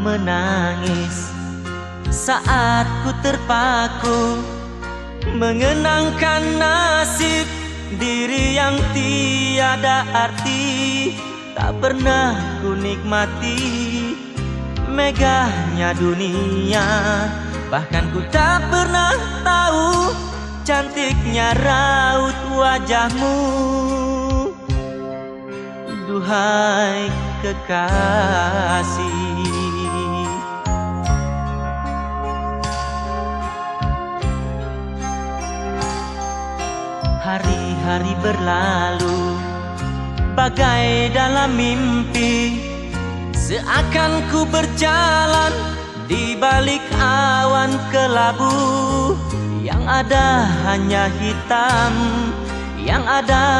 menangis. Saat ku terpaku mengenangkan nasib diri yang tiada arti. Tak pernah ku nikmati megahnya dunia. Bahkan ku tak pernah tahu cantiknya raut wajahmu duhai kekasih. Hari-hari berlalu Bagai dalam mimpi Seakan ku berjalan Di balik awan kelabu. Yang ada hanya hitam Yang ada